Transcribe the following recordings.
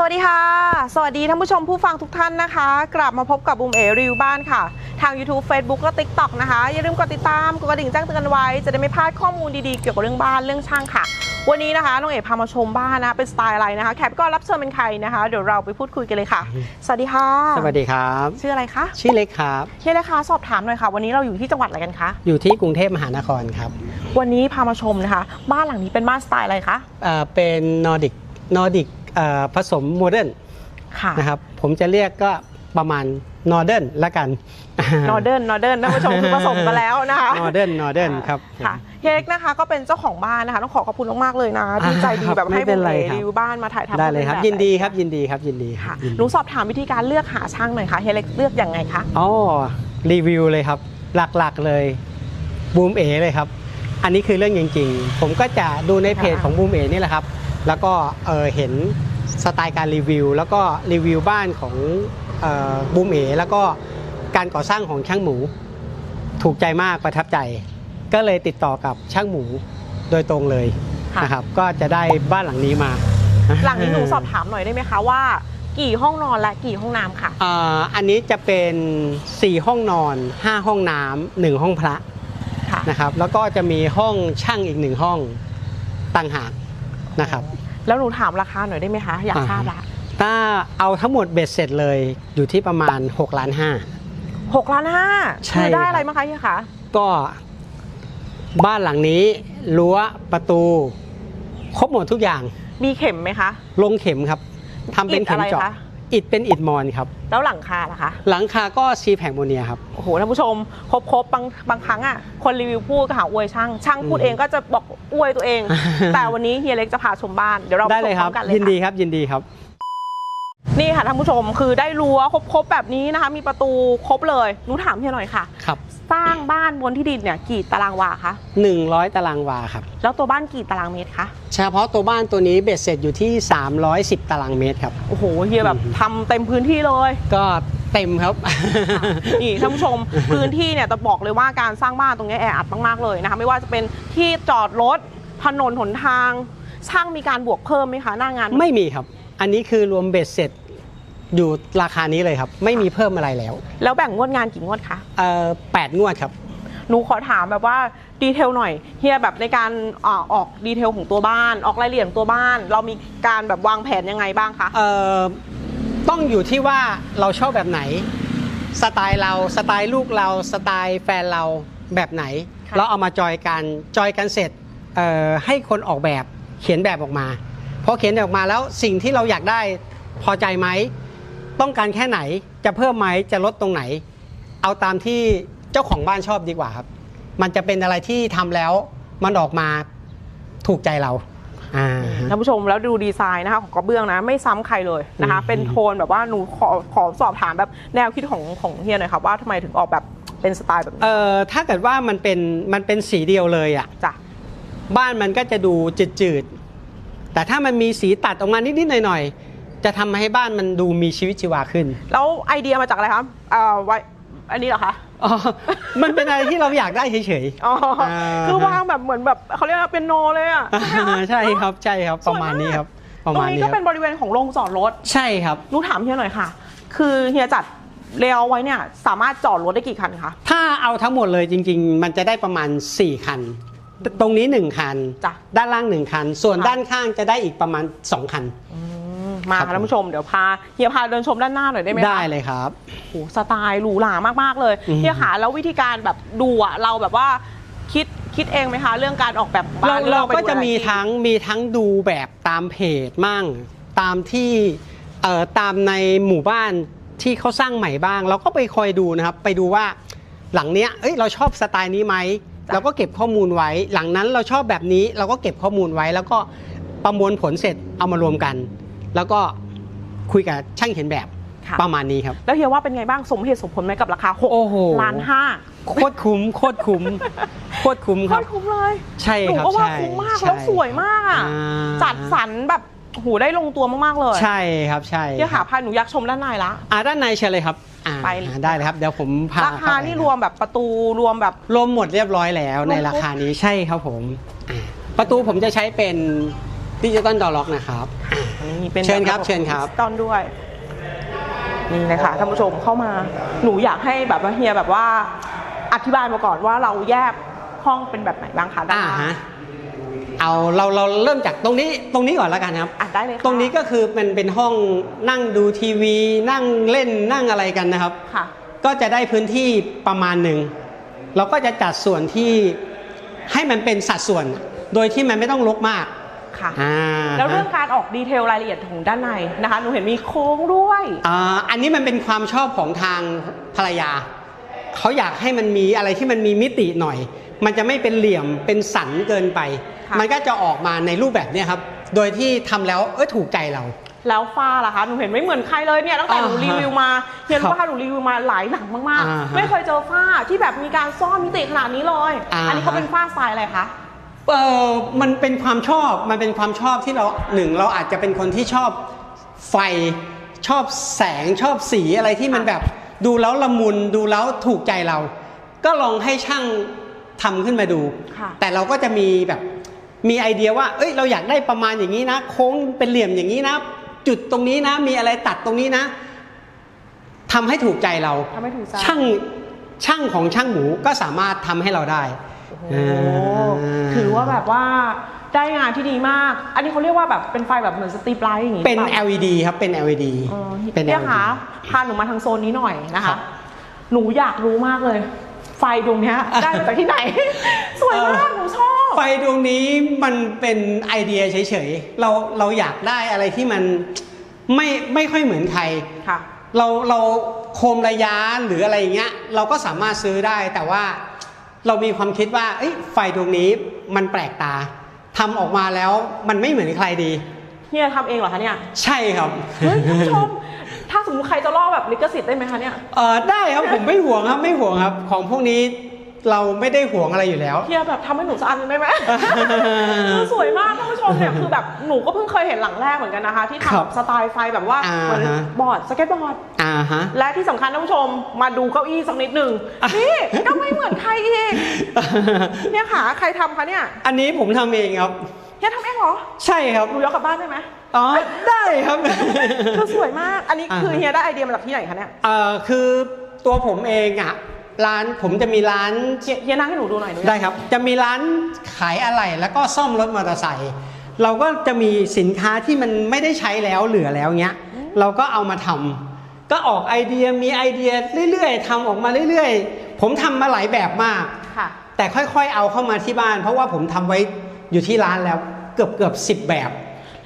สวัสดีค่ะ สวัสดีท่านผู้ชมผู้ฟังทุกท่านนะคะ กลับมาพบกับบุมเอรีวิวบ้านค่ะ ทาง YouTube Facebook และ TikTok นะคะ อย่าลืมกดติดตาม กดกระดิ่งแจ้งเตือนไว้ จะได้ไม่พลาดข้อมูลดีๆ เกี่ยวกับเรื่องบ้านเรื่องช่างค่ะ วันนี้นะคะน้องเอ๋พามาชมบ้านนะเป็นสไตล์อะไรนะคะ แขกก็รับเชิญเป็นใครนะคะ เดี๋ยวเราไปพูดคุยกันเลยค่ะ สวัสดีค่ะ สวัสดีครับ ชื่ออะไรคะ ชื่อเล็กครับเฮียนะคะสอบถามหน่อยค่ะ วันนี้เราอยู่ที่จังหวัดอะไรกันคะ อยู่ที่กรุงเทพมหานครครับ วันนี้พามาชมนะคะ บ้านหลังนี้เป็นบ้านสไตล์อะไรคะเอ่อเป็นนอร์ดิก นอร์ดิก ผสมโมเดิร์นค่ะนะครับผมจะเรียกก็ประมาณนอร์เดิร์นละกันนอร์เดิร์นนอร์เดิร์นท่านผู้ชมคือผสมมาแล้วนะคะนอร์เดิร์นนอร์เดิร์นครับค่ะเฮียเล็กนะคะก็เป็นเจ้าของบ้านนะคะต้องขอขอบคุณมากๆเลยนะที่ใจดีครับแบบให้ไม่เป็นไรบุ๋มครับรีวิวบ้านมาถ่ายทำได้เลยครับให้ยินดีแไหครับยินดีครับยินดีค่ะยินหดีนูสอบถามวิธีการเลือกหาช่างหน่อยค่ะเฮียเล็กเลือกยังไงคะอ๋อรีวิวเลยครับ หลักๆเลยบูมเอเลยครับ อันนี้คือเรื่องจริง ๆ ผมก็จะดูในเพจของบูมเอนี่แหละครับ แล้วก็เอ่อเห็นสไตล์การรีวิว แล้วก็รีวิวบ้านของบูมเอแล้วก็การก่อสร้างของช่างหมู ถูกใจมากประทับใจ ก็เลยติดต่อกับช่างหมูโดยตรงเลยค่ะนะครับก็จะได้บ้านหลังนี้มา หลังนี้หนูสอบถามหน่อยได้ไหมคะว่ากี่ห้องนอนและกี่ห้องน้ำค่ะอ่าอันนี้จะเป็น 4 ห้องนอน 5 ห้องน้ำหนึ่งห้องพระค่ะนะครับแล้วก็จะมีห้องช่างอีกหนึ่งห้องต่างหากนะครับ แล้วหนูถามราคาหน่อยได้ไหมคะ อยากทราบละถ้าเอาทั้งหมดเบ็ดเสร็จเลยอยู่ที่ประมาณ6ล้านห้าหกล้านห้าใช่คือได้ครับอะไรมั้งคะเฮียคะก็บ้านหลังนี้รั้วประตู ครบหมดทุกอย่าง มีเข็มไหมคะ ลงเข็มครับทำเป็นเข็มเจาะ อิฐอะไรคะอิฐเป็นอิฐมอนครับ แล้วหลังคาล่ะคะ หลังคาก็ซีแผงโมเนียครับ โอ้โหท่านผู้ชม ครบครบบางบางครั้งอะคนรีวิวพูดก็หาอวยช่าง ช่างพูดอืมเองก็จะบอกอวยตัวเอง แต่วันนี้เฮียเล็กจะพาชมบ้าน เดี๋ยวเราไปได้ชเลยมคพร้รัอบมกันเลยยินดีค่ะครับยินดีครับ นี่ค่ะท่านผู้ชมคือได้รั้วครบๆแบบนี้นะคะ มีประตูครบเลยหนูถามเฮียหน่อยค่ะครับ สร้างบ้านบนที่ดินเนี่ยกี่ตารางวาคะ100 ตารางวาครับ แล้วตัวบ้านกี่ตารางเมตรคะ เฉพาะตัวบ้านตัวนี้เบ็ดเสร็จอยู่ที่ 310 ตารางเมตรครับ โอ้โหเฮียแบบอืมทำเต็มพื้นที่เลย ก็เต็มครับ นี่ท่านผู้ชม พื้นที่เนี่ยจะบอกเลยว่าการสร้างบ้านตรงนี้แออัดมากๆเลยนะคะไม่ว่าจะเป็นที่จอดรถถนนหนทางช่างมีการบวกเพิ่มไหมคะหน้างาน ไม่มีครับ อันนี้คือรวมเบ็ดเสร็จ อยู่ราคานี้เลยครับ ไม่มีเพิ่มอะไรแล้ว แล้วแบ่งงวดงานกี่งวดคะ เอ่อแปดงวดครับ หนูขอถามแบบว่าดีเทลหน่อยเฮียแบบในการอ่าออกดีเทลของตัวบ้าน ออกรายละเอียดของตัวบ้าน เรามีการแบบวางแผนยังไงบ้างคะ เอ่อต้องอยู่ที่ว่าเราชอบแบบไหน สไตล์เราสไตล์ลูกเราสไตล์แฟนเราแบบไหน ค่ะ เราเอามาจอยกันจอยกันเสร็จเอ่อให้คนออกแบบเขียนแบบออกมาพอเขียนแบบออกมาแล้วสิ่งที่เราอยากได้พอใจไหม ต้องการแค่ไหนจะเพิ่มไหมจะลดตรงไหน เอาตามที่เจ้าของบ้านชอบดีกว่าครับ มันจะเป็นอะไรที่ทำแล้วมันออกมาถูกใจเราอ่าฮะท่านผู้ชมแล้วดูดีไซน์นะคะของกระเบื้องนะไม่ซ้ำใครเลยนะคะอืมเป็นโทนแบบว่าหนูขอขอสอบถามแบบแนวคิดของของเฮียหน่อยค่ะว่าทำไมถึงออกแบบเป็นสไตล์แบบนี้เอ่อถ้าเกิดว่ามันเป็นมันเป็นสีเดียวเลยอะจ้ะบ้านมันก็จะดูจืดๆแต่ถ้ามันมีสีตัดออกมานิดๆหน่อยๆ จะทำให้บ้านมันดูมีชีวิตชีวาขึ้น แล้วไอเดียมาจากอะไรคะเอ่อไว้อันนี้เหรอคะ อ๋อ มันเป็นอะไรที่เราอยากได้เฉย อ๋ออ่าคือวางแบบเหมือนแบบเขาเรียกว่าเป็นโนเลยอะๆ ใช่ครับ ใช่ครับ ประมาณนี้ครับ ประตรงมาณนี้นี้ก็คเป็รับนบริเวณของโรงจอดรถใช่ครับหนูถามเฮียหน่อยค่ะ คือเฮียจัดเลเยอร์ไว้เนี่ยสามารถจอดรถได้กี่คันคะ ถ้าเอาทั้งหมดเลยจริง ๆ มันจะได้ประมาณ 4 คัน ตรงนี้ 1 คัน จ้ะด้านล่าง 1 คัน ส่วนค่ะ ด้านข้างจะได้อีกประมาณ 2 คัน อื มมาครับค่ะท่านผู้ชมเดี๋ยวพาเฮียพาเดินชมด้านหน้าหน่อยได้ไหมคะได้เลยครับโอ้โหสไตล์หรูหรามากๆเลยอืมเฮียขาแล้ววิธีการแบบดูอะเราแบบว่าคิดคิดเองไหมคะเรื่องการออกแบบบ้าเรานเราไปก็ดูจะหลายมีที่ทั้งมีทั้งดูแบบตามเพจมั่ง ตามที่เอ่อตามในหมู่บ้านที่เขาสร้างใหม่บ้าง เราก็ไปคอยดูนะครับ ไปดูว่าหลังเนี้ยเอ้ยเราชอบสไตล์นี้ไหมเราก็เก็บข้อมูลไว้ หลังนั้นเราชอบแบบนี้เราก็เก็บข้อมูลไว้ แล้วก็ประมวลผลเสร็จเอามารวมกัน แล้วก็คุยกับช่างเขียนแบบค่ะประมาณนี้ครับ แล้วเฮียว่าเป็นไงบ้างสมเหตุสมผลไหมกับราคาหกโอ้โหล้านห้าโคตรคุ้มโคตรคุ้มโคตรคุ้มโคครับตรคุ้มเลยใช่หนูครับก็ว่าใช่คุ้มมากใช่แล้วสวยมากอะอ่าจัดสรรแบบโอ้โหูได้ลงตัวมากๆเลย ใช่ครับใช่เฮียคขารับพาหนูอยากชมด้านในละอ่าด้านในเชิญเลยครับอ่าไปได้เลยครับเดี๋ยวผมพาราคาเข้ไปนี่รวมแบบประตูรวมแบบรวมหมดเรียบร้อยแล้วรวมในราคานี้ใช่ครับผมอ่าประตูผมจะใช้เป็น ดิจิตอลดอล็อกนะครับอ่าอันนี้เป็นเชิญครับแะเชิญครับตอนด้วยนี่เลยค่ะท่านผู้ชมเข้ามาหนูอยากให้แบบว่าเฮียแบบว่าอธิบายมาก่อนว่าเราแยกห้องเป็นแบบไหนบ้างคะด้านอ่าล่างฮะเอาเราเราเริ่มจากตรงนี้ตรงนี้ก่อนแล้วกันครับ อะได้เลยค่ะตรงนี้ก็คือมันเป็นห้องนั่งดูทีวี นั่งเล่นนั่งอะไรกันนะครับ ค่ะ ก็จะได้พื้นที่ประมาณหนึ่ง เราก็จะจัดส่วนที่ให้มันเป็นสัดส่วน โดยที่มันไม่ต้องลกมาก ค่ะ อ่าแล้วเรื่องการออกดีเทลรายละเอียดของด้านในนะคะ หนูเห็นมีโค้งด้วย อ่าอันนี้มันเป็นความชอบของทางภรรยา เขาอยากให้มันมีอะไรที่มันมีมิติหน่อย มันจะไม่เป็นเหลี่ยมเป็นสันเกินไป ค่ะ มันก็จะออกมาในรูปแบบเนี้ยครับ โดยที่ทำแล้วเออถูกใจเรา แล้วฝ้าล่ะคะ หนูเห็นไม่เหมือนใครเลยเนี่ย ตั้งแต่หนูอ่าฮะรีวิวมาเห็นครับฝ้าหนูรีวิวมาหลายหนังมากอ่าๆฮะไม่เคยเจอฝ้าที่แบบมีการซ่อนมิติขนาดนี้เลย อ่าฮะ อันนี้เขาเป็นฝ้าสไตล์อะไรคะ เออมันเป็นความชอบมันเป็นความชอบที่เราหนึ่งเราอาจจะเป็นคนที่ชอบไฟชอบแสงชอบสีอะไรที่มันแบบดูแล้วละมุนดูแล้วถูกใจเรา ก็ลองให้ช่างทำขึ้นมาดูค่ะแต่เราก็จะมีแบบมีไอเดียว่า เอ้ยเราอยากได้ประมาณอย่างนี้นะ โค้งเป็นเหลี่ยมอย่างนี้นะ จุดตรงนี้นะ มีอะไรตัดตรงนี้นะทำให้ถูกใจเราทำให้ถูกใจช่างช่างของช่างหมูก็สามารถทำให้เราได้ โอ้โหอ่าถือว่าแบบว่าได้งานที่ดีมาก อันนี้เขาเรียกว่าแบบเป็นไฟแบบเหมือนสตรีปไลท์อย่างงี้เป็นหรือปล่า LED ครับ เป็น LED เออเป็นเนี่ย LED ค่ะพาหนูมาทางโซนนี้หน่อยนะครัคะบหนูอยากรู้มากเลย ไฟดวงเนี้ยได้มาจากที่ไหน สวยมากหนูชอบ ไฟดวงนี้มันเป็นไอเดียเฉยๆ เราเราอยากได้อะไรที่มันไม่ไม่ค่อยเหมือนใครค่ะเราเราโคมระยะหรืออะไรอย่างเงี้ย เราก็สามารถซื้อได้แต่ว่า เรามีความคิดว่าเอ้ยไฟดวงนี้มันแปลกตาทำออกมาแล้วมันไม่เหมือนใครดีเฮียทำเองเหรอคะเนี่ยใช่ครับเฮ้ยท่านผู้ชมถ้าสมมติใครจะล่อแบบลิขสิทธิ์ได้ไหมคะเนี่ยเออได้ครับผมไม่ห่วงครับไม่ห่วงครับ ของพวกนี้ เราไม่ได้ห่วงอะไรอยู่แล้ว เฮียแบบทำให้หนูสักอันหนึ่งได้ไหม คือสวยมากท่านผู้ชมเนี่ยคือแบบหนูก็เพิ่งเคยเห็นหลังแรกเหมือนกันนะคะ ที่ครัทำบสไตล์ไฟแบบว่าอ่าเหมือนฮะ บอร์ดสเก็ตบอร์ด อ่าฮะ และที่สำคัญท่านผู้ชมมาดูเก้าอี้สักนิดหนึ่งนี่ก็ไม่เหมือนใครอีกเนี่ยค่ะใครทำคะเนี่ยอันนี้ผมทำเองครับ เฮียทำเองเหรอใช่ครับ หนูยกกลับบ้านได้ไหมอ๋อ ได้ครับ คือสวยมากอันนี้คืออ่าฮะเฮียได้ไอเดียมาจากที่ไหนคะเนี่ย เอ่อคือตัวผมเองอะ ร้านผมจะมีร้านเฮียเฮียนั่งให้หนูดูหน่อยหนูอยากได้ครับ จะมีร้านขายอะไหล่แล้วก็ซ่อมรถมอเตอร์ไซค์เราก็จะมีสินค้าที่มันไม่ได้ใช้แล้วเหลือแล้วเงี้ย เราก็เอามาทำก็ออกไอเดียมีไอเดียเรื่อยๆทำออกมาเรื่อยๆ ผมทำมาหลายแบบมาก ค่ะ แต่ค่อยๆ เอาเข้ามาที่บ้าน เพราะว่าผมทำไว้อยู่ที่ร้านแล้วเกือบเกือบสิบแบบ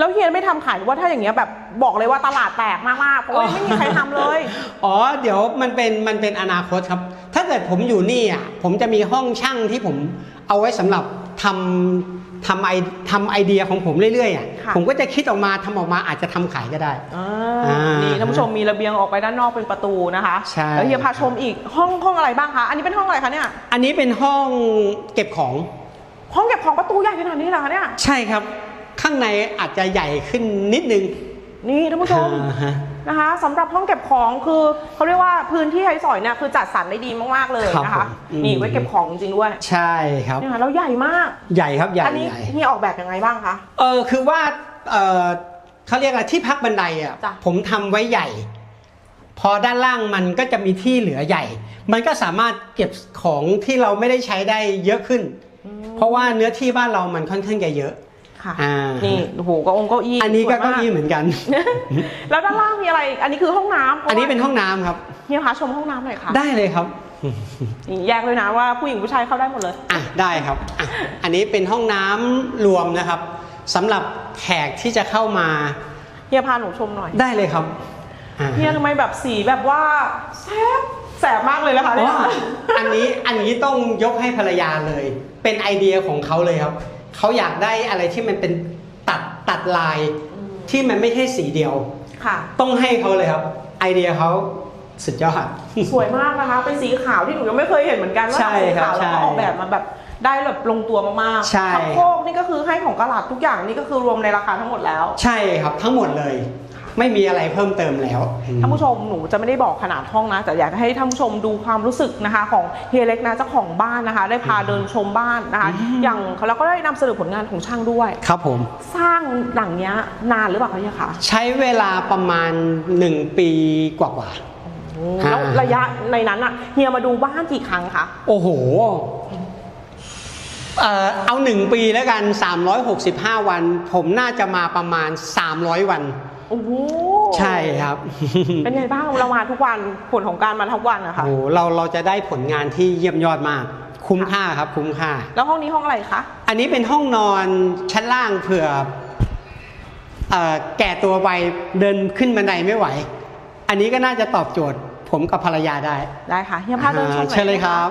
แล้วเฮียไม่ทำขายหรือว่าถ้าอย่างเงี้ยแบบบอกเลยว่าตลาดแตกมากๆเพราะว่าไม่มีใครทำเลย อ๋อ เดี๋ยวมันเป็นมันเป็นอนาคตครับ ถ้าเกิดผมอยู่นี่อะผมจะมีห้องช่างที่ผมเอาไว้สำหรับทำทำไอทำไอเดียของผมเรื่อยๆอะค่ะผมก็จะคิดออกมาทำออกมาอาจจะทำขายก็ได้อ่าอ่านี่นี่ท่านผู้ชมมีระเบียงออกไปด้านนอกเป็นประตูนะคะใช่แล้วเฮียพาชมอีกห้องห้องอะไรบ้างคะอันนี้เป็นห้องอะไรคะเนี่ยอันนี้เป็นห้องเก็บของ ห้องเก็บของประตูใหญ่ขนาดนี้เหรอคะเนี่ยใช่ครับ ข้างในอาจจะใหญ่ขึ้นนิดนึง นี่ท่านผู้ชมอ่าฮะนะคะสำหรับห้องเก็บของคือเขาเรียกว่าพื้นที่ไฮสอยเนี่ยคือจัดสรรได้ดีมากๆเลยนะครัคะบผมอืมนี่ไว้เก็บของจริงๆด้วย ใช่ครับเนี่ยแล้วใหญ่มากใหญ่ครับใหญ่อันนี้ใหญ่เฮียออกแบบยังไงบ้างคะเออคือว่าเออเขาเรียกอะไรที่พักบันไดอะจ้ะผมทำไว้ใหญ่ พอด้านล่างมันก็จะมีที่เหลือใหญ่ มันก็สามารถเก็บของที่เราไม่ได้ใช้ได้เยอะขึ้น เพราะว่าเนื้อที่บ้านเรามันค่อนข้างจะเยอะ ค่ะ อ่านี่โอ้โหเก็องค์เก้าอี้อันนี้ก็สวยเก้าอี้เหมือนกัน แล้วด้านล่างมีอะไร อันนี้คือห้องน้ำพราะอันนี้ว่าเป็นห้องน้ำครับเฮียพาชมห้องน้ำหน่อยค่ะได้เลยครับ นี่แยกเลยนะว่าผู้หญิงผู้ชายเข้าได้หมดเลย อะได้ครับอะอันนี้เป็นห้องน้ำรวมนะครับสำหรับแขกที่จะเข้ามาเฮียพาหนูชมหน่อยได้เลยครับอ่าเฮียทำไมแบบสีแบบว่าแสบแสบมากเลยนะคะอ๋เนี่อยอันนี้อันนี้ต้องยกให้ภรรยาเลย เป็นไอเดียของเขาเลยครับ เขาอยากได้อะไรที่มันเป็นตัดตัดลายที่มันไม่ใช่สีเดียว ค่ะ ต้องให้เขาเลยครับไอเดียเขาสุดยอด สวยมากนะคะ เป็นสีขาวที่หนูยังไม่เคยเห็นเหมือนกันว่าใช่สีครับขาวแล้วก็ใช่ออกแบบมาแบบได้แบบลงตัวมากๆใช่ขับโคกนี่ก็คือให้ของกระหลาดทุกอย่างนี่ก็คือรวมในราคาทั้งหมดแล้ว ใช่ครับทั้งหมดเลย ไม่มีอะไรเพิ่มเติมแล้วอืมท่านผู้ชมหนูจะไม่ได้บอกขนาดห้องนะ แต่อยากให้ท่านผู้ชมดูความรู้สึกนะคะ ของเฮียเล็กนะเจ้าของบ้านนะคะ ได้พาเดินชมบ้านนะคะ อย่างเราก็ได้นำเสนอผลงานของช่างด้วย ครับผม สร้างหลังเนี้ยนานหรือเปล่าคะเฮียคะใช้เวลาประมาณ 1 ปีกว่าๆแล้วอ่าระยะในนั้นอะเฮียมาดูบ้านกี่ครั้งคะโอ้โหเอ่อเอาหนึ่งปีแล้วกัน 365 วัน ผมน่าจะมาประมาณ 300 วัน โอ้โหใช่ครับ เป็นไงบ้างเรามาทุกวันผลของการมาทุกวันอะคะโอ้โหเราเราจะได้ผลงานที่เยี่ยมยอดมาก คุ้มค่าครับ คุ้มค่า แล้วห้องนี้ห้องอะไรคะอันนี้เป็นห้องนอนชั้นล่างเผื่อเอ่อแก่ตัวไปเดินขึ้นบันไดไม่ไหว อันนี้ก็น่าจะตอบโจทย์ ผมกับภรรยาได้ได้ค่ะเฮียพาเดินชมหน่อ่าอยเชิญเลยครับ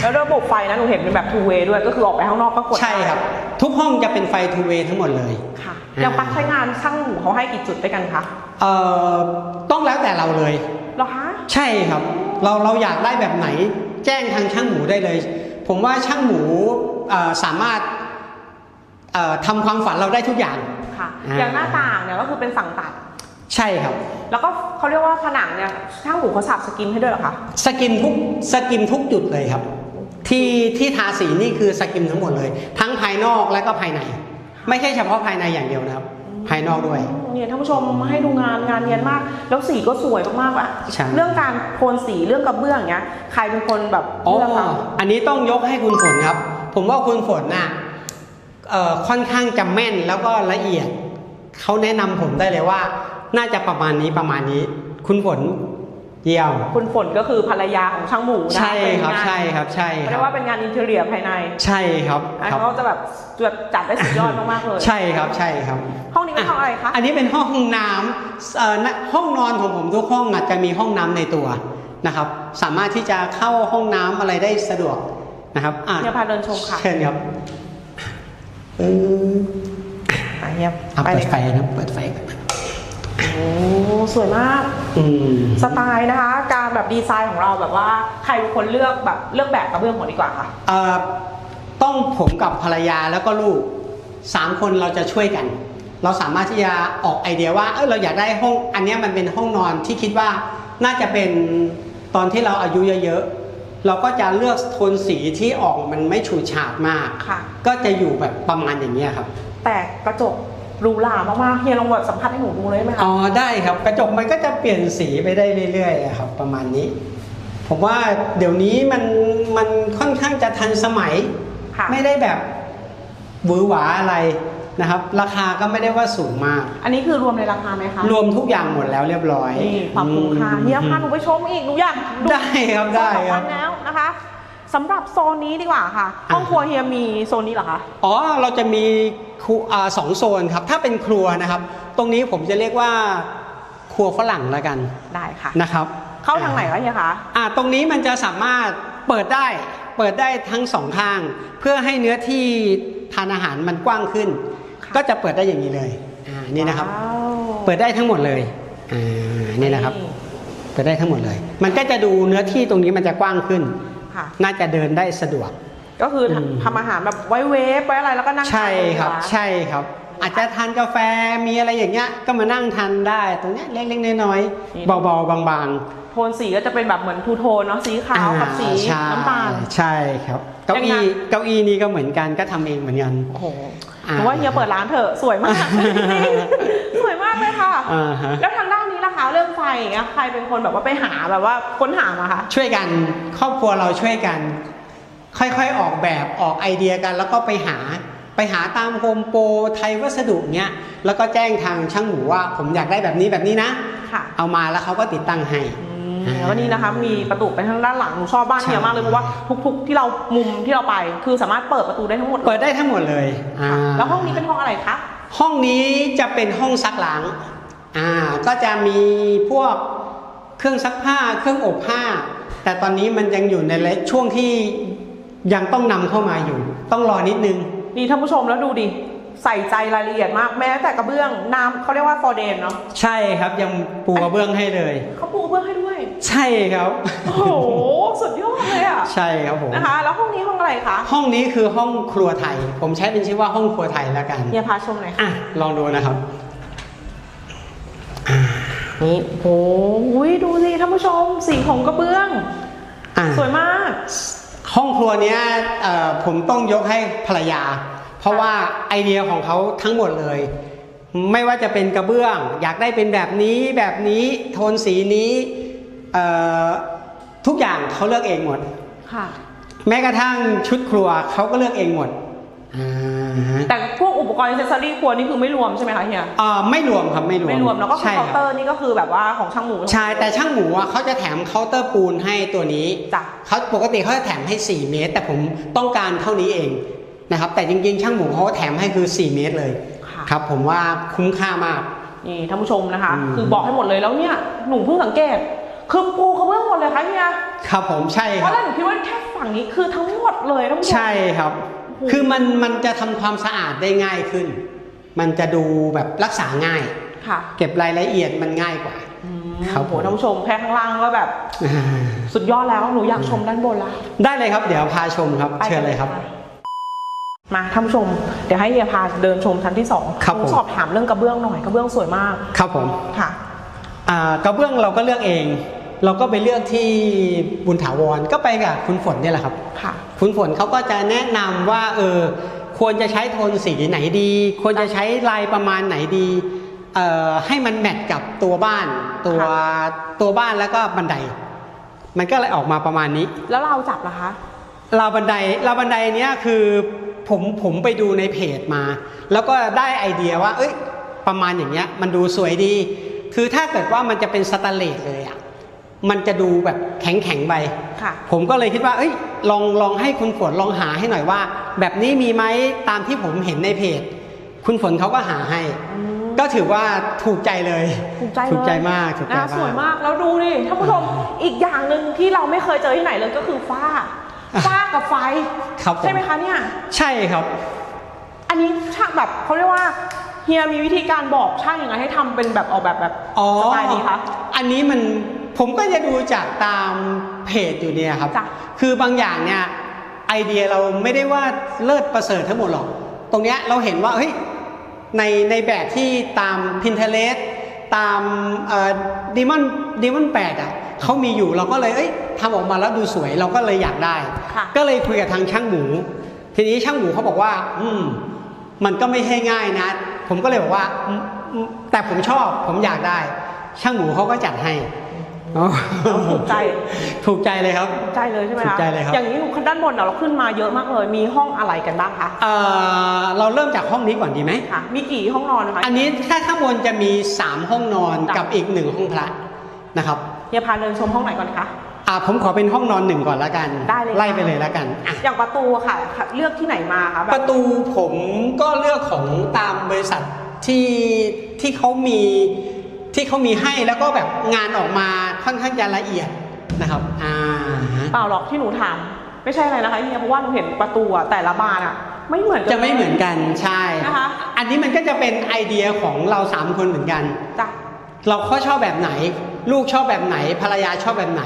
แล้วระบบไฟนะหนูเห็นเป็นแบบ two way ด้วยก็คือออกไปข้างนอกก็กดใช่ครับ ทุกห้องจะเป็นไฟ two way ทั้งหมดเลยค่ะอ่าอย่างปลั๊กใช้งานช่างหมูเขาให้กี่จุดด้วยกันคะเอ่อต้องแล้วแต่เราเลยเหรอคะใช่ครับ เราเราอยากได้แบบไหน แจ้งทางช่างหมูได้เลย ผมว่าช่างหมูเอ่อสามารถเอ่อทำความฝันเราได้ทุกอย่างค่ะอ่าอย่างหน้าต่างเนี่ยก็คือเป็นสั่งตัด ใช่ครับ แล้วก็เขาเรียกว่าผนังเนี่ยช่างหมูเขาสับสกินให้ด้วยเหรอคะสกิมทุกสกิมทุกจุดเลยครับ ที่ที่ทาสีนี่คือสกิมทั้งหมดเลย ทั้งภายนอกและก็ภายใน ไม่ใช่เฉพาะภายในอย่างเดียวนะครับ ภายนอกด้วย เนี่ยท่านผู้ชมให้ดูงานงานเนียนมาก แล้วสีก็สวยมากๆอะใช่ เรื่องการโทนสีเรื่องกระเบื้องอย่างเงี้ยใครเป็นคนแบบอ๋อเลือกคะอันนี้ต้องยกให้คุณฝนครับ ผมว่าคุณฝนน่ะเอ่อค่อนข้างจะแม่นแล้วก็ละเอียด เขาแนะนำผมได้เลยว่า น่าจะประมาณนี้ประมาณนี้ คุณฝน เยี่ยม คุณฝนก็คือภรรยาของช่างหมูนะใช่ครับเป็นงานใช่ครับใช่คเรีรัยบกว่าเป็นงานอินเทอร์เนียภายใน ใช่ครับอันครับเขาจะแบบแบบจัดได้สุดยอดมากๆเลย ใช่ครับใช่ครับ ห้องนี้เป็นห้องอะไรคะ อันนี้เป็นห้องน้ำเอ่อณห้องนอนของผมทุกห้องอาจจะมีห้องน้ำในตัวนะครับ สามารถที่จะเข้าห้องน้ำอะไรได้สะดวกนะครับอะเฮียพาเดินชมค่ะเชิญครับเอออะเฮียอะไปเปิเลดยไฟค่ะนะเปิดไฟก่อน โอ้สวยมากอืม สไตล์นะคะ การแบบดีไซน์ของเราแบบว่าใครเป็นคนเลือกแบบเลือกแบบกระเบื้องของดีกว่าค่ะ เอ่อต้องผมกับภรรยาแล้วก็ลูกสามคนเราจะช่วยกัน เราสามารถที่จะออกไอเดียว่าเออเราอยากได้ห้องอันเนี้ยมันเป็นห้องนอนที่คิดว่าน่าจะเป็นตอนที่เราอายุเยอะๆเราก็จะเลือกโทนสีที่ออกมันไม่ฉูดฉาดมาก ค่ะ ก็จะอยู่แบบประมาณอย่างเงี้ยครับ แต่กระจก หรูหรามากๆเฮียลองแบบสัมผัสให้หนูดูเลยได้ไหมคะ อ๋อได้ครับกระจกมันก็จะเปลี่ยนสีไปได้เรื่อยๆอะครับ ประมาณนี้ ผมว่าเดี๋ยวนี้มันมันค่อนข้างจะทันสมัย ค่ะ ไม่ได้แบบหวือหวาอะไรนะครับ ราคาก็ไม่ได้ว่าสูงมาก อันนี้คือรวมในราคาไหมคะรวมทุกอย่างหมดแล้วเรียบร้อยนี่ความคุ้มค่าอืมเฮียพาหนูไปชมอีกหนูอยากดูได้ครับได้โซนของครัมับนแล้วนะคะ สำหรับโซนนี้ดีกว่าค่ะ ห้องครัวเฮียมีโซนนี้เหรอคะ อ๋อ เราจะมีครัวอ่าสองโซนครับ ถ้าเป็นครัวนะครับ ตรงนี้ผมจะเรียกว่าครัวฝรั่งแล้วกันได้ค่ะ นะครับเข้าทางไหนคะเฮียคะ อ่า ตรงนี้มันจะสามารถเปิดได้ เปิดได้ทั้งสองข้าง เพื่อให้เนื้อที่ทานอาหารมันกว้างขึ้นค่ะก็จะเปิดได้อย่างนี้เลย อ่า นี่นะครับ ว้าว เปิดได้ทั้งหมดเลย อ่า นี่นะครับเปิดได้ทั้งหมดเลย มันก็จะดูเนื้อที่ตรงนี้มันจะกว้างขึ้น ค่ะ น่าจะเดินได้สะดวก ก็คืออม ทำอาหารแบบไว้เวฟไว้อะไรแล้วก็นั่งใช่ทานครับนร้านใช่ครับ อาจจะทานกาแฟมีอะไรอย่างเงี้ย ก็มานั่งทานได้ ตรงเนี้ยเล็กๆน้อยนี่ๆเบาๆบางโทนสีก็จะเป็นแบบเหมือนทูโทนเนาะสีๆขาวกับสีอ่ใช่น้ำตาล ใช่ครับ เก้ายังอี้ไง เก้าอี้นี้ก็เหมือนกันก็ทำเองเหมือนกัน โอ้โหอ่า หนูว่าเฮียเปิดร้านเถอะสวยมากสวยมากเลยค่ะอ่าฮะแล้วทางด้านนี้ล่ะคะเรื่องไฟอย่างเงี้ยใครเป็นคนแบบว่าไปหาแบบว่าค้นหามาคะช่วยกันครอบครัวเราช่วยกัน ค่อยๆออกแบบออกไอเดียกัน แล้วก็ไปหาไปหาตามโฮมโปรไทยวัสดุเนี้ยแล้วก็แจ้งทางช่างหมูว่า ผมอยากได้แบบนี้แบบนี้นะค่ะเอามาแล้วเขาก็ติดตั้งให้อืม แล้วก็นี่นะคะ มีประตูไปทางด้านหลังหนูชอบบ้านใช่เฮียมากเลยเพราะว่าทุก ๆ ที่เรามุมที่เราไป คือสามารถเปิดประตูได้ทั้งหมดเปิดได้ทั้งหมดเลยอ่าค่ะแล้วห้องนี้เป็นห้องอะไรคะห้องนี้จะเป็นห้องซักล้างอ่าก็จะมีพวกเครื่องซักผ้าเครื่องอบผ้า แต่ตอนนี้มันยังอยู่ในช่วงที่ยังต้องนำเข้ามาอยู่ ต้องรอนิดนึงนี่ท่านผู้ชมแล้วดูดิ ใส่ใจรายละเอียดมากแม้แต่กระเบื้องน้ำเขาเรียกว่าฟอร์เดนเนาะใช่ครับยังปูกระเบื้องให้เลย เขาปูกระเบื้องให้ด้วย ใช่ครับ โอ้โหสุดยอดเลยอะใช่ครับผมนะคะ แล้วห้องนี้ห้องอะไรคะห้องนี้คือห้องครัวไทย ผมใช้เป็นชื่อว่าห้องครัวไทยแล้วกันเฮียพาชมหน่อยค่ะอะลองดูนะครับนี่โอ้โหดูสิท่านผู้ชมสีของกระเบื้องอะสวยมาก ห้องครัวเนี้ยเอ่อผมต้องยกให้ภรรยา เพราะว่าไอเดียของเขาทั้งหมดเลย ไม่ว่าจะเป็นกระเบื้อง อยากได้เป็นแบบนี้แบบนี้โทนสีนี้เอ่อทุกอย่างเขาเลือกเองหมดค่ะแม้กระทั่งชุดครัวเขาก็เลือกเองหมดอ่าฮะแต่พวกอุปกรณ์อิเซสซอรี่ครัวนี่คือไม่รวมใช่ไหมคะเฮียอ่าไม่รวมครับไม่รวมไม่รวมแล้วก็คือใช่เคาน์คเตรับอร์นี่ก็คือแบบว่าของช่างหมูใช่แต่ช่างหมูอะเขาจะแถมเคาน์เตอร์ปูนให้ตัวนี้จ้ะเขาปกติเขาจะแถมให้ 4 เมตร แต่ผมต้องการเท่านี้เอง นะครับ แต่จริงๆ ช่างหมูเขาแถมให้คือ 4 เมตรเลยค่ะครับ ผมว่าคุ้มค่ามาก นี่ท่านผู้ชมนะคะอืมคือบอกให้หมดเลยแล้วเนี่ยหนูเพิ่งสังเกต คือปูกระเบื้องหมดเลยค่ะเฮียครับผมใช่เพครัราะบแรกหนูคิดว่าแค่ฝั่งนี้คือทั้งหมดเลยท่านผู้ชมใช่ครับโอ้โหคือมันมันจะทำความสะอาดได้ง่ายขึ้น มันจะดูแบบรักษาง่ายค่ะเก็บรายละเอียดมันง่ายกว่าครับโอ้โหท่านผู้ชมแค่ข้างล่างก็แบบ สุดยอดแล้วหนูอยากชมด้านบนละได้เลยครับ เดี๋ยวพาชมครับไปเชิญเลยครับ มาท่านผู้ชมเดี๋ยวให้เฮียพาเดินชมชั้นที่สองครับหนูผม สอบถามเรื่องกระเบื้องหน่อยกระเบื้องสวยมากครับผมค่ะ อ่ากระเบื้องเราก็เลือกเอง เราก็ไปเลือกที่บุญถาวรก็ไปกับคุณฝนเนี่ยแหละครับ ค่ะ คุณฝนเขาก็จะแนะนำว่าเออควรจะใช้โทนสีไหนดี ควรจะใช้ลายประมาณไหนดีเอ่อให้มันแมทกับตัวบ้านตัวค่ะตัวบ้านแล้วก็บันได มันก็เลยออกมาประมาณนี้แล้วเราจับล่ะคะ ราวบันไดราวบันไดเนี้ยคือ ผมผมไปดูในเพจมา แล้วก็ได้ไอเดียว่า เอ้ย ประมาณอย่างเงี้ย มันดูสวยดี คือถ้าเกิดว่ามันจะเป็นสแตนเลสเลยอะมันจะดูแบบแข็งแข็งๆไปค่ะผมก็เลยคิดว่า เอ้ย ลองลองให้คุณฝนลองหาให้หน่อยว่า แบบนี้มีไหมตามที่ผมเห็นในเพจ คุณฝนเขาก็หาให้อืมก็ถือว่าถูกใจเลย ถูกใจเลยถูกใจมากถูกใจนะมากสวยมากแล้วดูดิท่านผู้ชมอีกอย่างหนึ่งที่เราไม่เคยเจอที่ไหนเลยก็คือฝ้า ฝ้ากับไฟครับผมใช่ไหมคะเนี่ย ใช่ครับ อันนี้ช่างแบบเขาเรียกว่าเฮียมีวิธีการบอกช่างยังไงให้ทำเป็นแบบออกแบบแบบอ๋อสไตล์นี้คะ อันนี้มันผมก็จะดูจากตามเพจอยู่เนี่ยครับ จ้ะคือบางอย่างเนี่ยไอเดียเราไม่ได้ว่าเลิศประเสริฐทั้งหมดหรอก ตรงเนี้ยเราเห็นว่าเฮ้ยในในแบบที่ตาม Pinterest ตามดีมอนดีมอนแปดอะเขามีอยู่เราก็เลยเอ้ยทำออกมาแล้วดูสวยเราก็เลยอยากได้ค่ะก็เลยคุยกับทางช่างหมู ทีนี้ช่างหมูเขาบอกว่า อืมมันก็ไม่ใช่ง่ายนะ ผมก็เลยบอกว่าอืมอืมแต่ผมชอบผมอยากได้ ช่างหมูเขาก็จัดให้อ๋อแล้ว ถูกใจ ถูกใจเลยครับ ถูกใจเลยใช่ไหมถูคะกใจเลยครับอย่างนี้หนูด้านบนเราขึ้นมาเยอะมากเลย มีห้องอะไรกันบ้างคะเอ่อเราเริ่มจากห้องนี้ก่อนดีไหมค่ะ มีกี่ห้องนอนนะคะ อันนี้ถ้าข้างบนจะมี 3 ห้องนอนจ้ะกับอีกหนึ่งห้องพระนะครับเฮียพาเดินชมห้องไหนก่อนคะอ่าผมขอเป็นห้องนอนหนึ่งก่อนละกัน ได้เลยไล่ค่ะไปเลยละกันอะอย่างประตูอะค่ะ เลือกที่ไหนมาคะแบปบระตูผมก็เลือกของตามบริษัทที่ที่เขามี ที่เขามีให้แล้วก็แบบงานออกมาค่อนข้างจะละเอียดนะครับอ่าฮะเปล่าหรอกที่หนูถามไม่ใช่อะไรนะคะเฮียเพราะว่าหนูเห็นประตูอะแต่ละบานอะไม่เหมือนกัจะไม่เหมือนกันใช่นะคะอันนี้มันก็จะเป็นไอเดียของเราสามคนเหมือนกันจ้ะเราก็ชอบแบบไหน ลูกชอบแบบไหนภรรยาชอบแบบไหน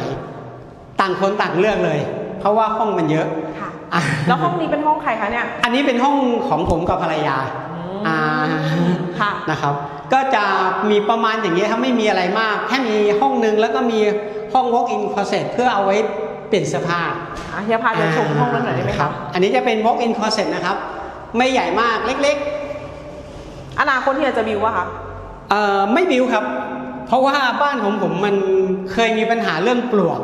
ต่างคนต่างเลือกเลย เพราะว่าห้องมันเยอะค่ะอะแล้วห้องนี้เป็นห้องใครคะเนี่ย อันนี้เป็นห้องของผมกับภรรยามอ่า ค่ะนะครับ ก็จะมีประมาณอย่างนี้ยครับไม่มีอะไรมาก แค่มีห้องนึงแล้วก็มีห้อง walk in closet เพื่อเอาไว้เปลี่ยนเสื้อผ้าอะเฮียพาเดินชมห้องนั้นหน่อยได้ไหมครัคะบอันนี้จะเป็น walk in closet นะครับ ไม่ใหญ่มากเล็กอนาคตเฮียจะบิววะคะๆเอ่อไม่บิวครับ เพราะว่าบ้านของผมมันเคยมีปัญหาเรื่องปลวก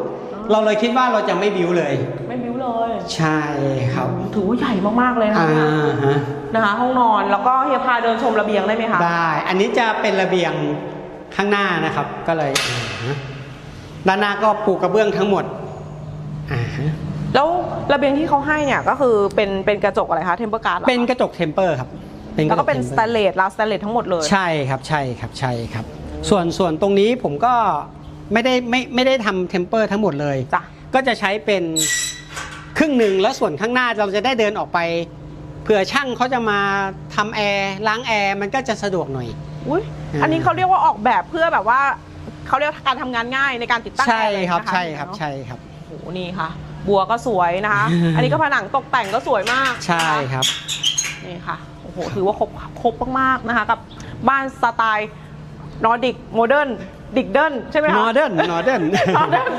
เราเลยคิดว่าเราจะไม่บิวเลยไม่บิว เลย ใช่ครับ ถือว่าใหญ่มากๆเลยนะอ่าคะฮะ นะคะ ห้องนอนแล้วก็เฮียพาเดินชมระเบียงได้ไหมคะ ได้ อันนี้จะเป็นระเบียงข้างหน้านะครับ ก็เลยอ่าฮะด้านหน้าก็ปูกระเบื้องทั้งหมดอ่าฮะแล้วระเบียงที่เขาให้เนี่ยก็คือเป็นเป็นกระจกอะไรคะเทมเปอร์การ์ดเป็นกระจกเทมเปอร์ครับแล้วก็เป็นระสจแตทมนปอร์เลสลาวสแตนเลสทั้งหมดเลย ใช่ครับใช่ครับใช่ครับ ส่วนส่วนตรงนี้ผมก็ไม่ได้ไม่ไม่ได้ทำเทมเปอร์ทั้งหมดเลย จ้ะ ก็จะใช้เป็น ครึ่งหนึ่งแล้วส่วนข้างหน้าเราจะได้เดินออกไปเผื่อช่างเขาจะมาทำแอร์ล้างแอร์มันก็จะสะดวกหน่อย อุ้ยอ่าอันนี้เขาเรียกว่าออกแบบเพื่อแบบว่าเขาเรียกการทำงานง่ายในการติดตั้งใช่แอเลยครับนะะใช่ครับเนอะใช่ครับ โอ้โหนี่ค่ะ บัวก็สวยนะคะ อันนี้ก็ผนังตกแต่งก็สวยมากใช่ครับ นี่ค่ะ โอ้โห ถือว่าครบครบมาก ๆ นะคะ กับบ้านสไตล์นอร์ดิกโมเดิร์น ดิกเดิลใช่ไหมคะ Northern Northern Northern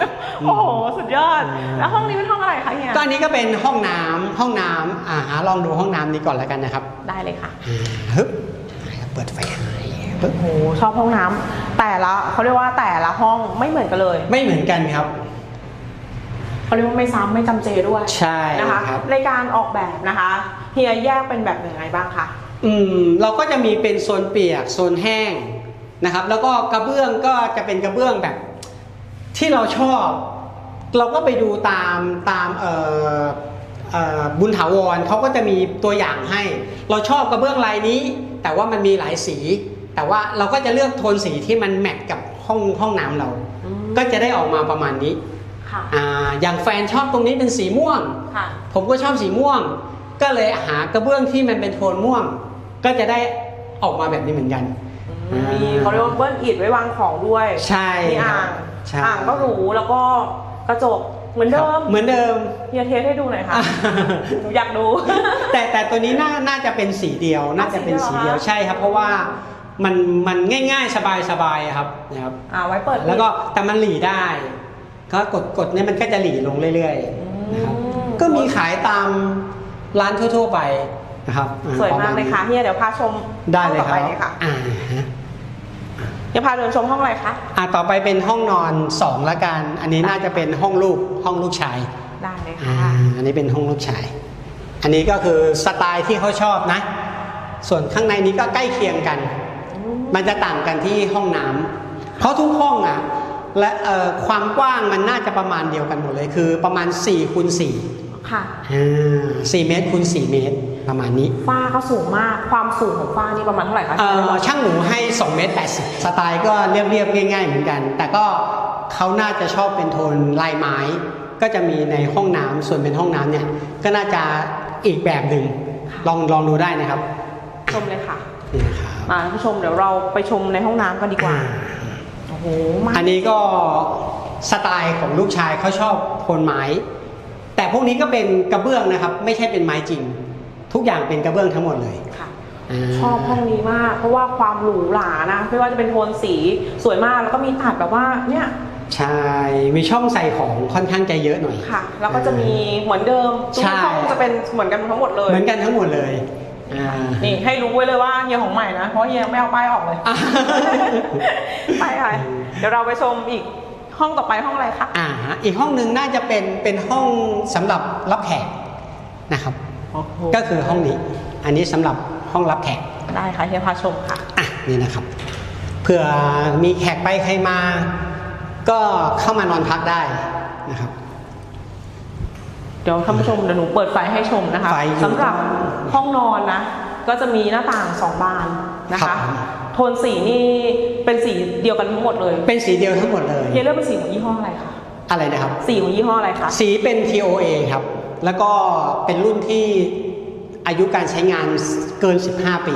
โอ้โห สุดยอดอ่าแล้วห้องนี้เป็นห้องอะไรคะเฮียก็อันนี้ก็เป็นห้องน้ำห้องน้ำอ่าหาลองดูห้องน้ำนี้ก่อนแล้วกันนะครับได้เลยค่ะ อ่าฮึบเปิดไฟให้ปึ๊บโอ้โหชอบห้องน้ำแต่ละเขาเรียกว่าแต่ละห้องไม่เหมือนกันเลยไม่เหมือนกันครับ เขาเรียกว่าไม่ซ้ำไม่จำเจด้วยใช่นะคะครับ ในการออกแบบนะคะเฮียแยกเป็นแบบยังไงบ้างคะ อืมเราก็จะมีเป็นโซนเปียกโซนแห้ง นะครับ แล้วก็กระเบื้องก็จะเป็นกระเบื้องแบบที่เราชอบ เราก็ไปดูตามตามเอ่อเอ่อบุญถาวรเขาก็จะมีตัวอย่างให้ เราชอบกระเบื้องลายนี้ แต่ว่ามันมีหลายสี แต่ว่าเราก็จะเลือกโทนสีที่มันแมทกับห้องห้องน้ำเราอืมก็จะได้ออกมาประมาณนี้ค่ะอ่าอย่างแฟนชอบตรงนี้เป็นสีม่วงค่ะผมก็ชอบสีม่วง ก็เลยหากระเบื้องที่มันเป็นโทนม่วง ก็จะได้ออกมาแบบนี้เหมือนกันอื มมีเขาเรียกว่าเบิ้ลอิฐไว้วางของด้วยใช่มีอ่างใช่อ่างก็หรูแล้วก็กระจกเหมือนเดิครัมบเหมือนเดิมเฮียเทสให้ดูหน่อยค่ะหนูอยากดู แต่แต่ตัวนี้น่าน่าจะเป็นสีเดียว น่าจะเป็นสีเดียวสีเดียวเหรอคะใช่ครับ เพราะว่ามันมันง่ายๆสบายๆครับนะครับอ่าไว้เปิดแล้วก็แต่มันหลีได้ก็กดกดเนี่ยมันก็จะหลีลงเรื่อยๆนะครับอืมก็มีขายตามร้านทั่ว ๆ ไป นะครับอ่สวยมากเลยค่ะเฮียเดี๋ยวพาชมได้เลยห้องคต่อรับไปเลยค่ะอ่าฮะเดี๋ยวพาเดินชมห้องอะไรคะอะต่อไปเป็นห้องนอนสองละกัน อันนี้น่าจะเป็นห้องลูกห้องลูกชายได้เลยอ่าค่ะอันนี้เป็นห้องลูกชาย อันนี้ก็คือสไตล์ที่เขาชอบนะ ส่วนข้างในนี้ก็ใกล้เคียงกัน มันจะต่างกันที่ห้องน้ำเพราะทุกห้องอะและเอ่อความกว้างมันน่าจะประมาณเดียวกันหมดเลย คือประมาณ4คูณ4ค่ะอ่า4เมตรคูณ4เมตร ประมาณนี้ฝ้าเขาสูงมากความสูงของฝ้านี่ประมาณเท่าไหร่คะเอ่อช่างหนูให้2เมตร80 สไตล์ก็เรียบๆง่าย ๆ เหมือนกัน แต่ก็เขาน่าจะชอบเป็นโทนลายไม้ ก็จะมีในห้องน้ำส่วนเป็นห้องน้ำเนี่ยก็น่าจะอีกแบบหนึ่งลองลองดูได้นะครับ ชมเลยค่ะนี่นะครับมาท่านผู้ชมเดี๋ยวเราไปชมในห้องน้ำกันดีกว่าอ่าโอ้โหมาอันนี้ก็สไตล์ของลูกชายเขาชอบโทนไม้ แต่พวกนี้ก็เป็นกระเบื้องนะครับ ไม่ใช่เป็นไม้จริง ทุกอย่างเป็นกระเบื้องทั้งหมดเลย ค่ะาชอบห้องนี้มาก เพราะว่าความหรูหรานะ ไม่ว่าจะเป็นโทนสีสวยมากแล้วก็มีตัดแบบว่าเนี่ยใช่มีช่องใส่ของค่อนข้างจะเยอะหน่อยค่ะ แล้วก็จะมีเหมือนเดิมทุกใช่ห้องจะเป็นเหมือนกันทั้งหมดเลยเหมือนกันทั้งหมดเลยอ่า นี่ให้รู้ไว้เลยว่าเฮียของใหม่นะ เพราะเฮียไม่เอาป้ายออกเลย อ่าไปค่ะเดี๋ยวเราไปชมอีกห้องต่อไปห้องอะไรคะ อ่าฮะอีกห้องหนึ่งน่าจะเป็นเป็นห้องสำหรับรับแขกนะครับ ก็คือห้องนี้ อันนี้สำหรับห้องรับแขก ได้ค่ะเฮียพาชมค่ะ อะนี่นะครับเผื่อมีแขกไปใครมา ก็เข้ามานอนพักได้นะครับ เดี๋ยวท่านผู้ชมเดี๋ยวหนูเปิดไฟให้ชมนะคะไฟอยู่สำหรับห้องนอนนะ ก็จะมีหน้าต่างสองบานนะครัคะบโทนสีนี่เป็นสีเดียวกันทั้งหมดเลย เป็นสีเดียวทั้งหมดเลยเฮียเลือกเป็นสีของยี่ห้ออะไรคะอะไรนะครับ สีของยี่ห้ออะไรคะ สีเป็น TOA ครับ แล้วก็เป็นรุ่นที่อายุการใช้งานเกิน 15 ปี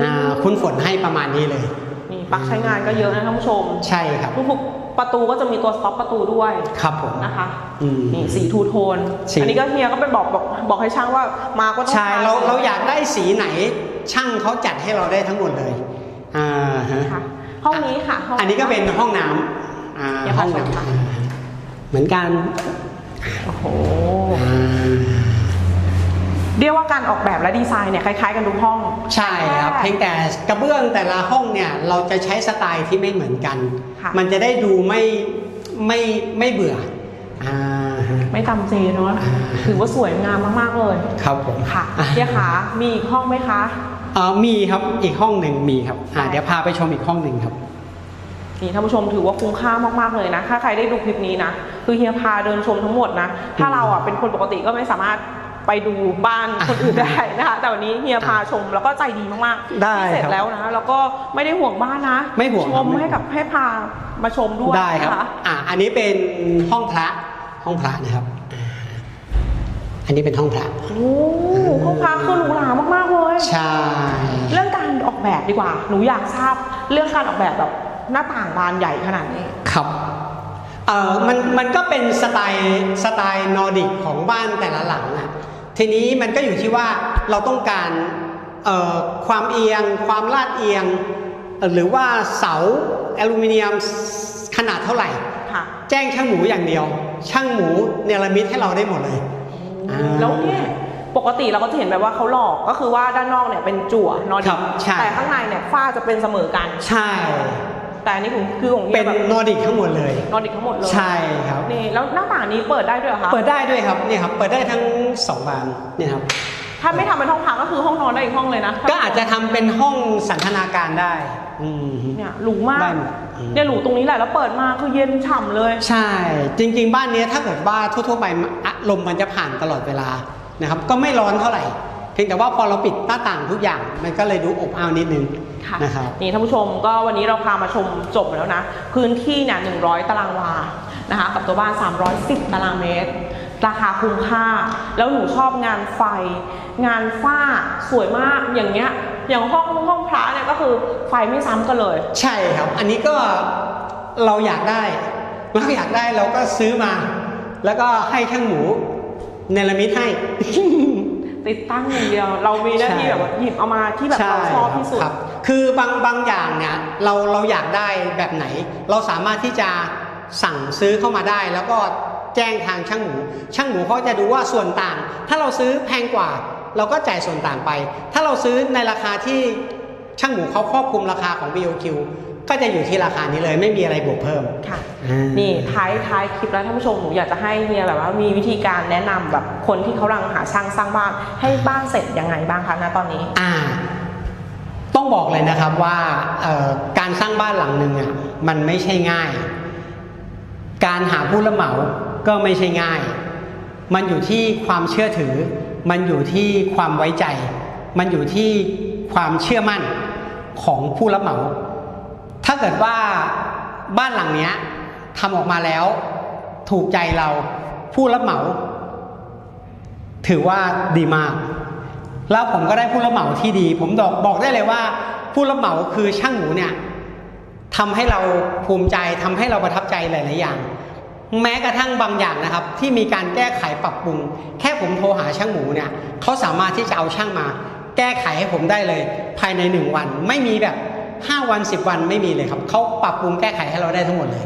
อ่าคุณฝนให้ประมาณนี้เลยนี่ปลั๊กใช้งานก็เยอะนะท่านผู้ชม ใช่ครับทุกๆประตูก็จะมีตัวสต็อปประตูด้วยครับผมนะคะอืมนี่สีทูโทนสีอันนี้ก็เฮียก็เป็นบอกบอกบอกให้ช่างว่ามาก็ต้องใช่ทเราเราอยากได้สีไหนช่างเขาจัดให้เราได้ทั้งหมดเลยอ่าฮะค่ะห้องนี้ค่ะห้งอันนี้ก็เป็นห้องน้ำอ่าเดี๋ยวห้ขอองชมน้ำค่ะอ่าเหมือนกัน โอ้โหอ่าเรียกว่าการออกแบบและดีไซน์เนี่ยคล้ายๆกันทุกห้อง ใช่ครับเพียงแต่กระเบื้องแต่ละห้องเนี่ยเราจะใช้สไตล์ที่ไม่เหมือนกัน ค่ะ มันจะได้ดูไม่ไม่ไม่เบื่ออ่าฮะไม่ตำเจเนาะถือว่าสวยงามมากๆเลยครับผมค่ะอะเฮียขามีอีกห้องไหมคะ เอ่อมีครับอีกห้องหนึ่งมีครับอ่าได้เดี๋ยวพาไปชมอีกห้องหนึ่งครับ นี่ท่านผู้ชมถือว่าคุ้มค่ามากๆเลยนะ ถ้าใครได้ดูคลิปนี้นะ คือเฮียพาเดินชมทั้งหมดนะ ถ้าเราอะเป็นคนปกติก็ไม่สามารถไปดูบ้านคนอื่นได้นะคะแต่วันนี้เฮียพาชมแล้วก็ใจดีมากๆได้ที่เสร็จครับแล้วนะ แล้วก็ไม่ได้ห่วงบ้านนะไม่ห่วงชครับมไม่ห่วงให้กับให้พามาชมด้วยได้ครับนะคะอ่าอันนี้เป็นห้องพระห้องพระนะครับอ่าอันนี้เป็นห้องพระโอ้ห้องพักคือหรูหรามากๆเลยใช่เรื่องการออกแบบดีกว่า หนูอยากทราบเรื่องการออกแบบแบบ หน้าต่างบานใหญ่ขนาดนี้ครับเออมันมันก็เป็นสไตล์สไตล์นอร์ดิกของบ้านแต่ละหลังอะทีนี้มันก็อยู่ที่ว่าเราต้องการเอ่อความเอียง ความลาดเอียงเอ่อหรือว่าเสาอลูมิเนียมขนาดเท่าไหร่ค่ะแจ้งช่างหมูอย่างเดียว ช่างหมูเนรมิตให้เราได้หมดเลยอ่าแล้วเนี่ยปกติเราก็จะเห็นแบบว่าเขาหลอกก็คือว่าด้านนอกเนี่ยเป็นจั่วนอนครับใช่แต่ข้างในเนี่ยฝ้าจะเป็นเสมอกัน ใช่ แต่อันนี้คือคือของเป็เฮียนแบบนอร์ดิกทั้งหมดเลยนอนดิกทั้งหมดเลยใช่ครับนี่แล้วหน้าต่างนี้เปิดได้ด้วยเหรอคะเปิดได้ด้วยครับนี่ครับเปิดได้ทั้งสองบานนี่ครับถ้าไม่ทำเป็นห้องพักก็คือห้องนอนได้อีกห้องเลยนะก็อาจจะทำเป็นห้องสันทนาการได้อืมเนี่ยหรูมากได้หมดอืมเนี่ยหรูตรงนี้แหละแล้วเปิดมาคือเย็นฉ่ำเลย ใช่ จริง ๆ บ้านเนี้ยถ้าเกิดว่าทั่วๆไปอารมณ์มันจะผ่านตลอดเวลานะครับ ก็ไม่ร้อนเท่าไหร่เพียงแต่ว่าพอเราปิดหน้าต่างทุกอย่างมันก็เลยดูอบอ้าวนิดนึง ค่ะนะครับ นี่ท่านผู้ชมก็วันนี้เราพามาชมจบแล้วนะ พื้นที่เนี่ย100 ตารางวานะคะกับตัวบ้าน 310 ตารางเมตร ราคาคุ้มค่า แล้วหนูชอบงานไฟ งานฝ้าสวยมากอย่างเงี้ยอย่างห้องห้องพระเนี่ยก็คือไฟไม่ซ้ำกันเลย ใช่ครับ อันนี้ก็เราอยากได้เราอยากได้เราก็ซื้อมา แล้วก็ให้ช่างหมูเนรมิตให้ ติดตั้งอย่างเดียว เรามีหน้าที่ใช่แบบว่าหยิบเอามาที่แบบเราชอบที่สุด ครับคือบางบางอย่างเนี่ยเราเราอยากได้แบบไหน เราสามารถที่จะสั่งซื้อเข้ามาได้ แล้วก็แจ้งทางช่างหมู ช่างหมูเขาจะดูว่าส่วนต่าง ถ้าเราซื้อแพงกว่า เราก็จ่ายส่วนต่างไป ถ้าเราซื้อในราคาที่ช่างหมูเขาครอบคลุมราคาของ BOQ ก็จะอยู่ที่ราคานี้เลยไม่มีอะไรบวกเพิ่มค่ะอ่านี่ท้ายท้ายคลิปแล้วท่านผู้ชมหนูอยากจะให้เฮียแบบว่ามีวิธีการแนะนำแบบคนที่เขากำลังหาช่างสร้างบ้านให้บ้านเสร็จยังไงบ้างคะณตอนนี้ อ่า ต้องบอกเลยนะครับว่าการสร้างบ้านหลังหนึ่งอะมันไม่ใช่ง่าย การหาผู้รับเหมาก็ไม่ใช่ง่าย มันอยู่ที่ความเชื่อถือ มันอยู่ที่ความไว้ใจ มันอยู่ที่ความเชื่อมั่นของผู้รับเหมา ถ้าเกิดว่าบ้านหลังเนี้ยทำออกมาแล้วถูกใจเราผู้รับเหมา ถือว่าดีมาก แล้วผมก็ได้ผู้รับเหมาที่ดี ผมบอกบอกได้เลยว่า ผู้รับเหมาคือช่างหมูเนี่ยทำให้เราภูมิใจทำให้เราประทับใจหลาย ๆ อย่าง แม้กระทั่งบางอย่างนะครับ ที่มีการแก้ไขปรับปรุง แค่ผมโทรหาช่างหมูเนี่ยเขาสามารถที่จะเอาช่างมา แก้ไขให้ผมได้เลย ภายในหนึ่งวัน ไม่มีแบบ 5 วัน 10 วันไม่มีเลยครับเขาปรับปรุงแก้ไขให้เราได้ทั้งหมดเลย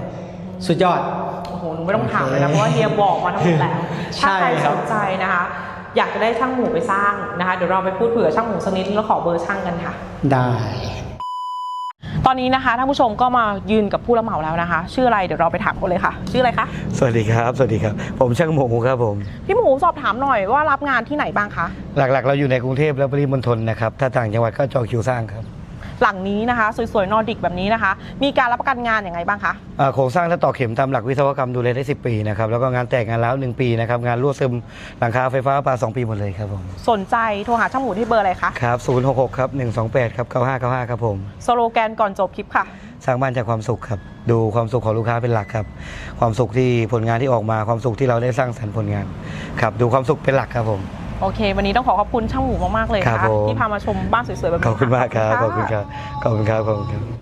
สุดยอดโอ้โหหนูไม่ต้องถามเลยนะเพราะว่าเฮียบอกมาทั้งหมดแล้วใช่ถ้าใครครัสบนใจนะคะ อยากจะได้ช่างหมูไปสร้างนะคะ เดี๋ยวเราไปพูดคุยกับช่างหมูสักนิดแล้วขอเบอร์ช่างกันค่ะ ได้ ตอนนี้นะคะท่านผู้ชมก็มายืนกับผู้รับเหมาแล้วนะคะ ชื่ออะไรเดี๋ยวเราไปถามเขาเลยค่ะ ชื่ออะไรคะสวัสดีครับ สวัสดีครับ ผมช่างหมูครับผม พี่หมูสอบถามหน่อยว่ารับงานที่ไหนบ้างคะหลักๆ เราอยู่ในกรุงเทพและปริมณฑลนะครับ ถ้าต่างจังหวัดก็จองคิวสร้างครับ หลังนี้นะคะ สวยๆนอร์ดิกแบบนี้นะคะ มีการรับประกันงานอย่างไรบ้างคะอ่าโครงสร้างถ้าต่อเข็มตามหลักวิศวกรรมดูแลได้ 10 ปีนะครับแล้วก็งานแตกงานแล้ว 1 ปีนะครับงานรั่วซึมหลังคาไฟฟ้าปลา2ปีหมดเลยครับผมสนใจโทรหาช่างหมูที่เบอร์อะไรคะครับ066ครับ128ครับ9595ครับผมสโลแกนก่อนจบคลิปค่ะสร้างบ้านจากความสุขครับ ดูความสุขของลูกค้าเป็นหลักครับ ความสุขที่ผลงานที่ออกมาความสุขที่เราได้สร้างสรรค์ผลงานครับ ดูความสุขเป็นหลักครับผม โอเค วันนี้ต้องขอขอบคุณช่างหมูมากๆเลยครันะบคะผม ที่พามาชมบ้านสวยๆแบบนี้ขอบคุณมากครับะขอบคุณครับ ขอบคุณครับ ขอบคุณครับ